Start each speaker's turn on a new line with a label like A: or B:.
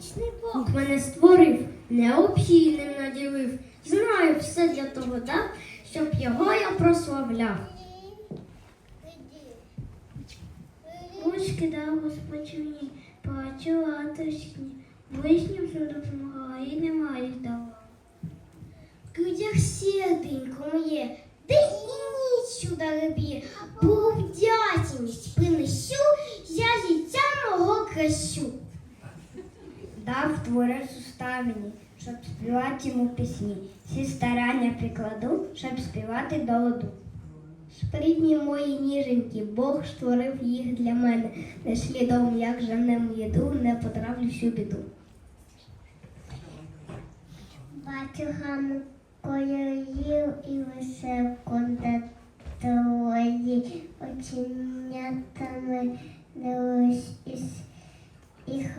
A: Всемогутній Бог мене створив, необхідним наділив. Знаю, все для того дав, щоб його я прославляв. Ручки дав Господь плачу латочні, ближнім все допомагала і немає здала. В грудях серденько моє, де і ніч удари Богу вдячність принесу, я життя мого кращу. Дав творець уста мені, щоб співати йому пісні. Всі старання прикладу, щоб співати до ладу. Спритні мої ніженькі, Бог створив їх для мене. Не слідом, як женем їду, не потраплю всю біду. Бачу гаму кольорів і веселку на дорозі, оченятами дивлюсь із їх